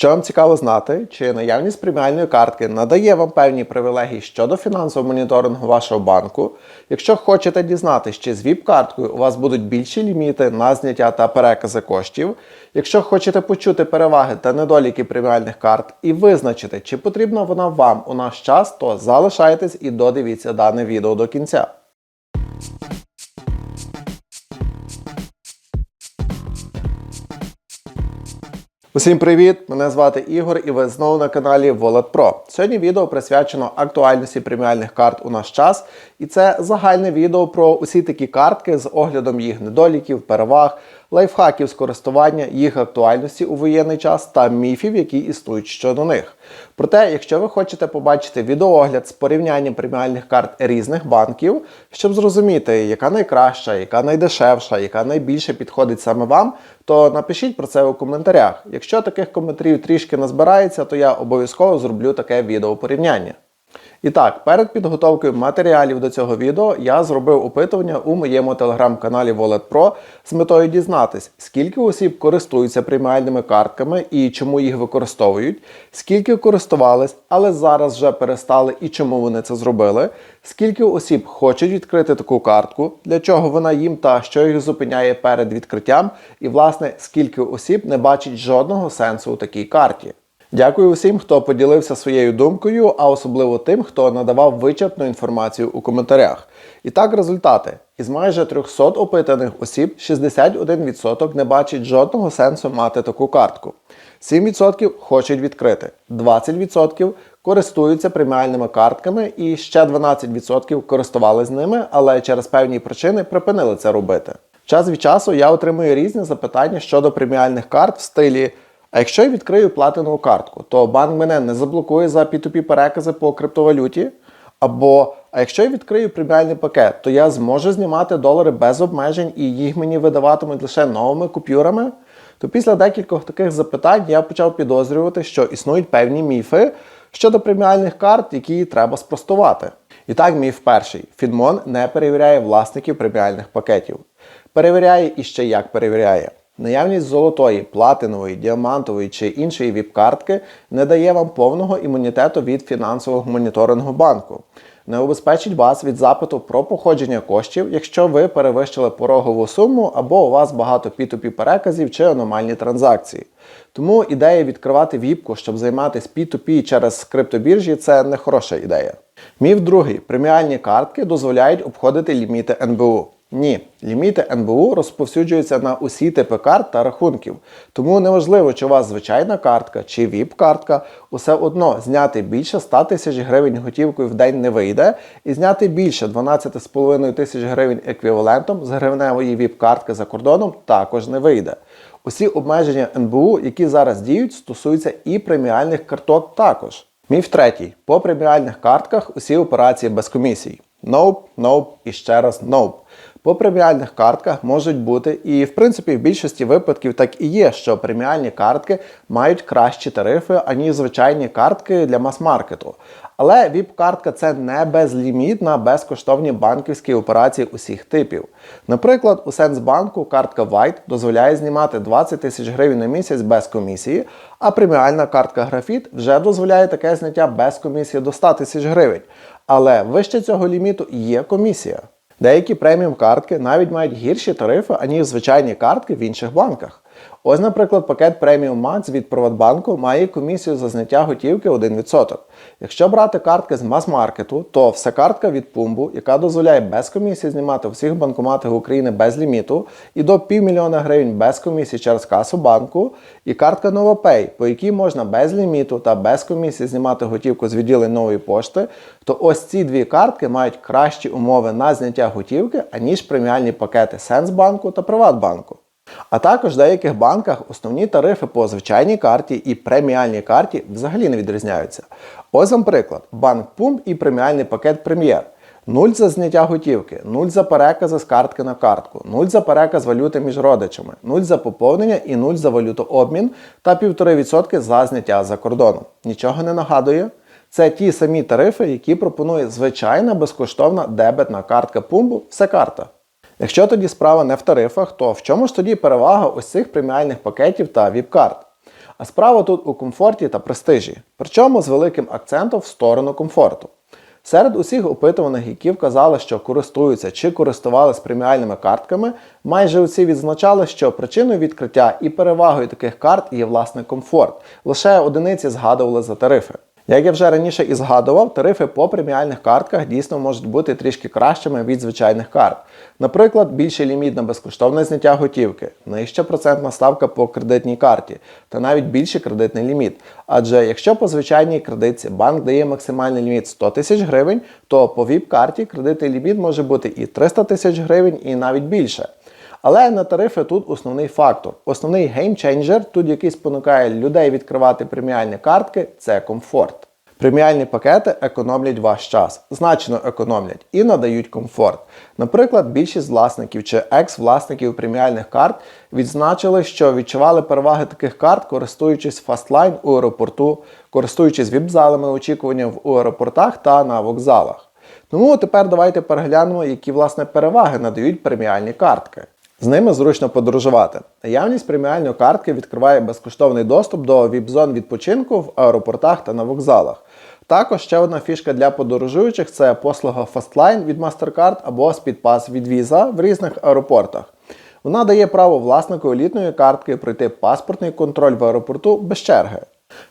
Якщо вам цікаво знати, чи наявність преміальної картки надає вам певні привілегії щодо фінансового моніторингу вашого банку, якщо хочете дізнатися, чи з ВІП-карткою у вас будуть більші ліміти на зняття та перекази коштів, якщо хочете почути переваги та недоліки преміальних карт і визначити, чи потрібна вона вам у наш час, то залишайтесь і додивіться дане відео до кінця. Усім привіт! Мене звати Ігор і ви знову на каналі Wallet Pro. Сьогодні відео присвячено актуальності преміальних карт у наш час, і це загальне відео про усі такі картки з оглядом їх недоліків, переваг, лайфхаків з користування, їх актуальності у воєнний час та міфів, які існують щодо них. Проте, якщо ви хочете побачити відеоогляд з порівнянням преміальних карт різних банків, щоб зрозуміти, яка найкраща, яка найдешевша, яка найбільше підходить саме вам, то напишіть про це у коментарях. Якщо таких коментарів трішки назбирається, то я обов'язково зроблю таке відео порівняння. І так, перед підготовкою матеріалів до цього відео я зробив опитування у моєму телеграм-каналі Wallet з метою дізнатись, скільки осіб користуються преміальними картками і чому їх використовують, скільки користувались, але зараз вже перестали і чому вони це зробили, скільки осіб хочуть відкрити таку картку, для чого вона їм та що їх зупиняє перед відкриттям, і власне скільки осіб не бачить жодного сенсу у такій карті. Дякую усім, хто поділився своєю думкою, а особливо тим, хто надавав вичерпну інформацію у коментарях. І так, результати. Із майже 300 опитаних осіб 61% не бачить жодного сенсу мати таку картку. 7% хочуть відкрити, 20% користуються преміальними картками і ще 12% користувалися ними, але через певні причини припинили це робити. Час від часу я отримую різні запитання щодо преміальних карт в стилі. А якщо я відкрию платинову картку, то банк мене не заблокує за P2P перекази по криптовалюті. Або, а якщо я відкрию преміальний пакет, то я зможу знімати долари без обмежень і їх мені видаватимуть лише новими купюрами. То після декількох таких запитань я почав підозрювати, що існують певні міфи щодо преміальних карт, які треба спростувати. І так, міф перший: Фінмон не перевіряє власників преміальних пакетів. Перевіряє і ще як перевіряє. Наявність золотої, платинової, діамантової чи іншої віп-картки не дає вам повного імунітету від фінансового моніторингу банку. Не убезпечить вас від запиту про походження коштів, якщо ви перевищили порогову суму або у вас багато P2P переказів чи аномальні транзакції. Тому ідея відкривати віпку, щоб займатися P2P через криптобіржі, це не хороша ідея. Міф другий: преміальні картки дозволяють обходити ліміти НБУ. Ні, ліміти НБУ розповсюджуються на усі типи карт та рахунків. Тому неважливо, чи у вас звичайна картка чи ВІП-картка, усе одно зняти більше 100 тисяч гривень готівкою в день не вийде, і зняти більше 12,5 тисяч гривень еквівалентом з гривневої ВІП-картки за кордоном також не вийде. Усі обмеження НБУ, які зараз діють, стосуються і преміальних карток також. Міф третій. По преміальних картках усі операції без комісій. Nope, nope і ще раз nope. По преміальних картках можуть бути, і в принципі в більшості випадків так і є, що преміальні картки мають кращі тарифи, аніж звичайні картки для мас-маркету. Але ВІП-картка це не безлімітна, безкоштовні банківські операції усіх типів. Наприклад, у Сенсбанку картка White дозволяє знімати 20 тисяч гривень на місяць без комісії, а преміальна картка Графіт вже дозволяє таке зняття без комісії до 100 тисяч гривень. Але вище цього ліміту є комісія. Деякі преміум картки навіть мають гірші тарифи, аніж звичайні картки в інших банках. Ось, наприклад, пакет Premium Max від Приватбанку має комісію за зняття готівки 1%. Якщо брати картки з мас-маркету, то все картка від Пумбу, яка дозволяє без комісії знімати у всіх банкоматах України без ліміту, і до півмільйона гривень без комісії через касу банку, і картка NovaPay, по якій можна без ліміту та без комісії знімати готівку з відділень нової пошти, то ось ці дві картки мають кращі умови на зняття готівки, аніж преміальні пакети Сенсбанку та Приватбанку. А також в деяких банках основні тарифи по звичайній карті і преміальній карті взагалі не відрізняються. Ось вам приклад: банк Пумп і преміальний пакет Прем'єр. Нуль за зняття готівки, нуль за перекази з картки на картку, нуль за переказ валюти між родичами, нуль за поповнення і нуль за валютообмін та 1,5% за зняття за кордоном. Нічого не нагадує? Це ті самі тарифи, які пропонує звичайна безкоштовна дебетна картка Пумбу, все карта. Якщо тоді справа не в тарифах, то в чому ж тоді перевага ось цих преміальних пакетів та віп-карт? А справа тут у комфорті та престижі, причому з великим акцентом в сторону комфорту. Серед усіх опитуваних, які вказали, що користуються чи користувалися преміальними картками, майже усі відзначали, що причиною відкриття і перевагою таких карт є власне комфорт. Лише одиниці згадували за тарифи. Як я вже раніше і згадував, тарифи по преміальних картках дійсно можуть бути трішки кращими від звичайних карт. Наприклад, більший ліміт на безкоштовне зняття готівки, нижча процентна ставка по кредитній карті та навіть більший кредитний ліміт. Адже якщо по звичайній кредитці банк дає максимальний ліміт 100 тисяч гривень, то по ВІП-карті кредитний ліміт може бути і 300 тисяч гривень, і навіть більше. Але на тарифи тут основний фактор. Основний геймченджер, тут який спонукає людей відкривати преміальні картки, це комфорт. Преміальні пакети економлять ваш час, значно економлять і надають комфорт. Наприклад, більшість власників чи екс-власників преміальних карт відзначили, що відчували переваги таких карт, користуючись фастлайн у аеропорту, користуючись віп-залами очікування в аеропортах та на вокзалах. Тому тепер давайте переглянемо, які власне переваги надають преміальні картки. З ними зручно подорожувати. Наявність преміальної картки відкриває безкоштовний доступ до віп-зон відпочинку в аеропортах та на вокзалах. Також ще одна фішка для подорожуючих це послуга Fastline від MasterCard або SpeedPass від Visa в різних аеропортах. Вона дає право власнику елітної картки пройти паспортний контроль в аеропорту без черги.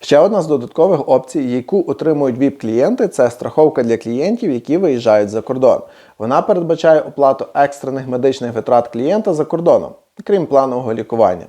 Ще одна з додаткових опцій, яку отримують ВІП-клієнти, це страховка для клієнтів, які виїжджають за кордон. Вона передбачає оплату екстрених медичних витрат клієнта за кордоном, крім планового лікування.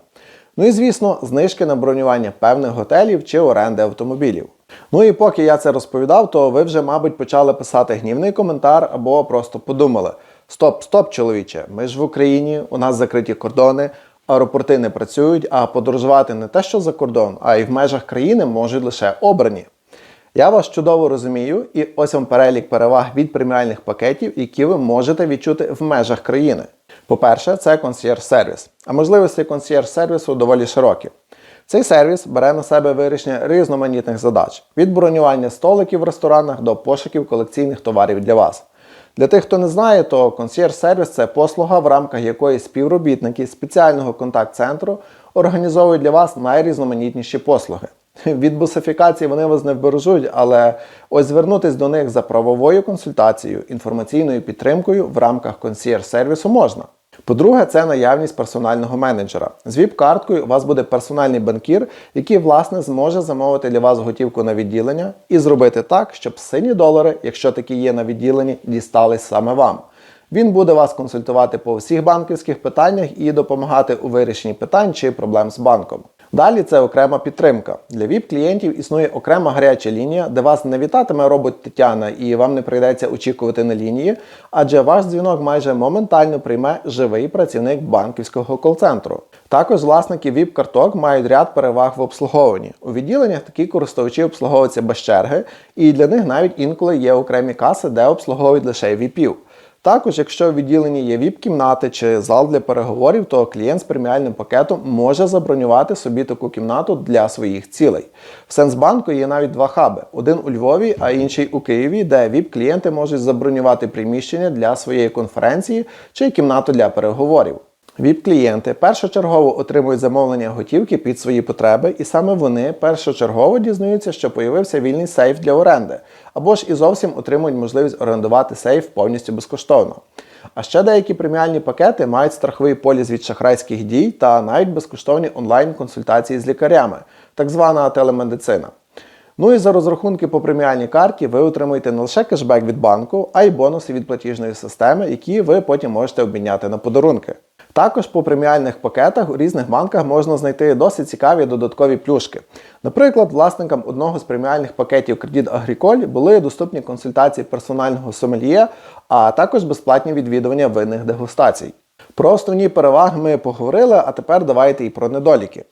Ну і звісно, знижки на бронювання певних готелів чи оренди автомобілів. Ну і поки я це розповідав, то ви вже, мабуть, почали писати гнівний коментар або просто подумали: стоп, стоп, чоловіче, ми ж в Україні, у нас закриті кордони, аеропорти не працюють, а подорожувати не те, що за кордон, а й в межах країни можуть лише обрані. Я вас чудово розумію, і ось вам перелік переваг від преміальних пакетів, які ви можете відчути в межах країни. По-перше, це консьєрж-сервіс, а можливості консьєрж-сервісу доволі широкі. Цей сервіс бере на себе вирішення різноманітних задач від бронювання столиків в ресторанах до пошуків колекційних товарів для вас. Для тих, хто не знає, то консьєрж-сервіс це послуга, в рамках якої співробітники спеціального контакт-центру організовують для вас найрізноманітніші послуги. Від бусифікації вони вас не вбережуть, але ось звернутись до них за правовою консультацією, інформаційною підтримкою в рамках консьєрж-сервісу можна. По-друге, це наявність персонального менеджера. З ВІП-карткою у вас буде персональний банкір, який, власне, зможе замовити для вас готівку на відділення і зробити так, щоб сині долари, якщо такі є на відділенні, дістались саме вам. Він буде вас консультувати по всіх банківських питаннях і допомагати у вирішенні питань чи проблем з банком. Далі це окрема підтримка. Для ВІП-клієнтів існує окрема гаряча лінія, де вас не вітатиме робот Тетяна і вам не прийдеться очікувати на лінії, адже ваш дзвінок майже моментально прийме живий працівник банківського кол-центру. Також власники ВІП-карток мають ряд переваг в обслуговуванні. У відділеннях такі користувачі обслуговуються без черги, і для них навіть інколи є окремі каси, де обслуговують лише ВІПів. Також, якщо в відділенні є ВІП-кімнати чи зал для переговорів, то клієнт з преміальним пакетом може забронювати собі таку кімнату для своїх цілей. В Сенсбанку є навіть два хаби: один у Львові, а інший у Києві, де ВІП-клієнти можуть забронювати приміщення для своєї конференції чи кімнату для переговорів. ВІП-клієнти першочергово отримують замовлення готівки під свої потреби, і саме вони першочергово дізнаються, що появився вільний сейф для оренди, або ж і зовсім отримують можливість орендувати сейф повністю безкоштовно. А ще деякі преміальні пакети мають страховий поліс від шахрайських дій та навіть безкоштовні онлайн-консультації з лікарями, так звана телемедицина. Ну і за розрахунки по преміальній карті ви отримуєте не лише кешбек від банку, а й бонуси від платіжної системи, які ви потім можете обміняти на подарунки. Також по преміальних пакетах у різних банках можна знайти досить цікаві додаткові плюшки. Наприклад, власникам одного з преміальних пакетів Кредит Агріколь були доступні консультації персонального сомельє, а також безплатні відвідування винних дегустацій. Про основні переваги ми поговорили, а тепер давайте і про недоліки.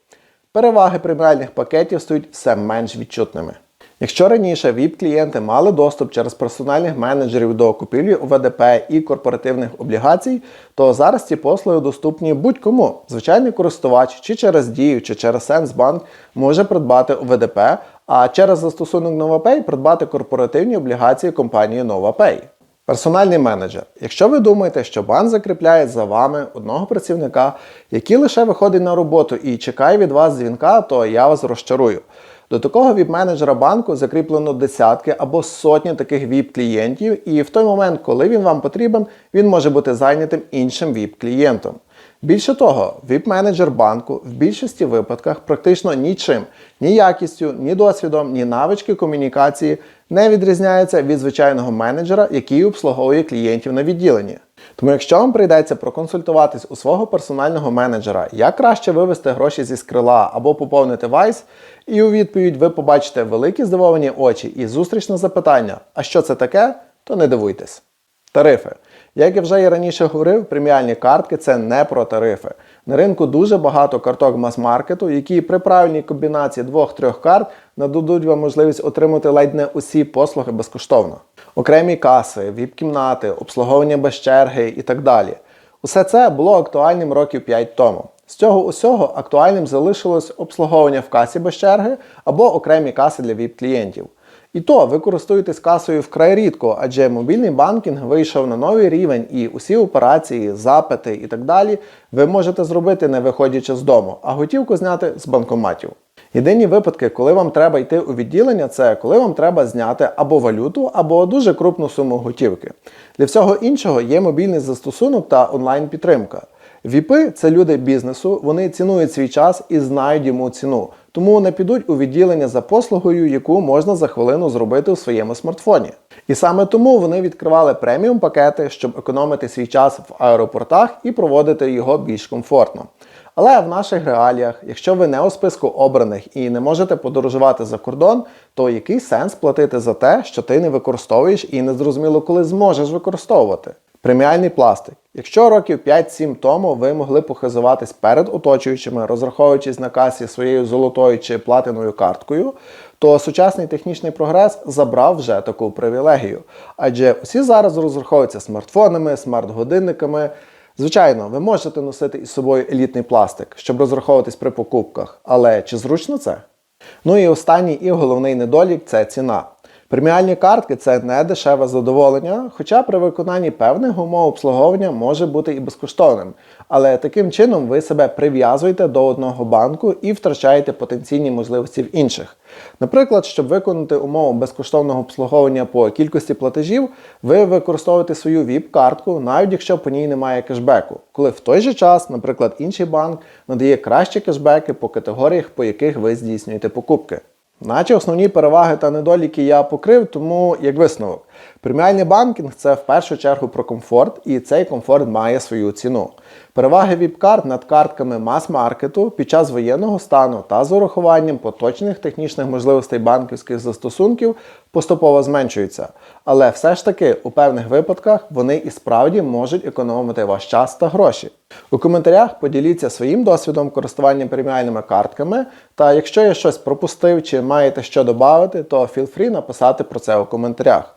Переваги преміальних пакетів стають все менш відчутними. Якщо раніше ВІП-клієнти мали доступ через персональних менеджерів до купівлі ОВДП і корпоративних облігацій, то зараз ці послуги доступні будь-кому. Звичайний користувач чи через Дію, чи через Сенсбанк може придбати ОВДП, а через застосунок NovaPay придбати корпоративні облігації компанії NovaPay. Персональний менеджер. Якщо ви думаєте, що банк закріпляє за вами одного працівника, який лише виходить на роботу і чекає від вас дзвінка, то я вас розчарую. До такого віп-менеджера банку закріплено десятки або сотні таких віп-клієнтів, і в той момент, коли він вам потрібен, він може бути зайнятим іншим віп-клієнтом. Більше того, віп-менеджер банку в більшості випадках практично нічим, ні якістю, ні досвідом, ні навички комунікації не відрізняється від звичайного менеджера, який обслуговує клієнтів на відділенні. Тому, якщо вам прийдеться проконсультуватись у свого персонального менеджера, як краще вивести гроші зі скрила або поповнити Вайс, і у відповідь ви побачите великі здивовані очі і зустрічне запитання, а що це таке, то не дивуйтесь. Тарифи. Як я вже і раніше говорив, преміальні картки це не про тарифи. На ринку дуже багато карток мас-маркету, які при правильній комбінації двох-трьох карт нададуть вам можливість отримати ледь не усі послуги безкоштовно. Окремі каси, віп-кімнати, обслуговування без черги і так далі. Усе це було актуальним років 5 тому. З цього усього актуальним залишилось обслуговування в касі без черги або окремі каси для ВІП-клієнтів. І то ви користуєтесь касою вкрай рідко, адже мобільний банкінг вийшов на новий рівень, і усі операції, запити і так далі ви можете зробити не виходячи з дому, а готівку зняти з банкоматів. Єдині випадки, коли вам треба йти у відділення, це коли вам треба зняти або валюту, або дуже крупну суму готівки. Для всього іншого є мобільний застосунок та онлайн-підтримка. ВІПи це люди бізнесу, вони цінують свій час і знають йому ціну, тому не підуть у відділення за послугою, яку можна за хвилину зробити у своєму смартфоні. І саме тому вони відкривали преміум пакети, щоб економити свій час в аеропортах і проводити його більш комфортно. Але в наших реаліях, якщо ви не у списку обраних і не можете подорожувати за кордон, то який сенс платити за те, що ти не використовуєш і не зрозуміло, коли зможеш використовувати? Преміальний пластик. Якщо років 5-7 тому ви могли похизуватись перед оточуючими, розраховуючись на касі своєю золотою чи платиною карткою, то сучасний технічний прогрес забрав вже таку привілегію. Адже усі зараз розраховуються смартфонами, смарт-годинниками. Звичайно, ви можете носити із собою елітний пластик, щоб розраховуватись при покупках, але чи зручно це? Ну і останній і головний недолік це ціна. Преміальні картки це не дешеве задоволення, хоча при виконанні певних умов обслуговування може бути і безкоштовним. Але таким чином ви себе прив'язуєте до одного банку і втрачаєте потенційні можливості в інших. Наприклад, щоб виконати умову безкоштовного обслуговування по кількості платежів, ви використовуєте свою ВІП-картку, навіть якщо по ній немає кешбеку, коли в той же час, наприклад, інший банк надає кращі кешбеки по категоріях, по яких ви здійснюєте покупки. Наче основні переваги та недоліки я покрив, тому як висновок, преміальний банкінг це в першу чергу про комфорт, і цей комфорт має свою ціну. Переваги віп-карт над картками мас-маркету під час воєнного стану та з урахуванням поточних технічних можливостей банківських застосунків поступово зменшуються. Але все ж таки у певних випадках вони і справді можуть економити ваш час та гроші. У коментарях поділіться своїм досвідом користування преміальними картками. Та якщо я щось пропустив чи маєте що додати, то feel free написати про це у коментарях.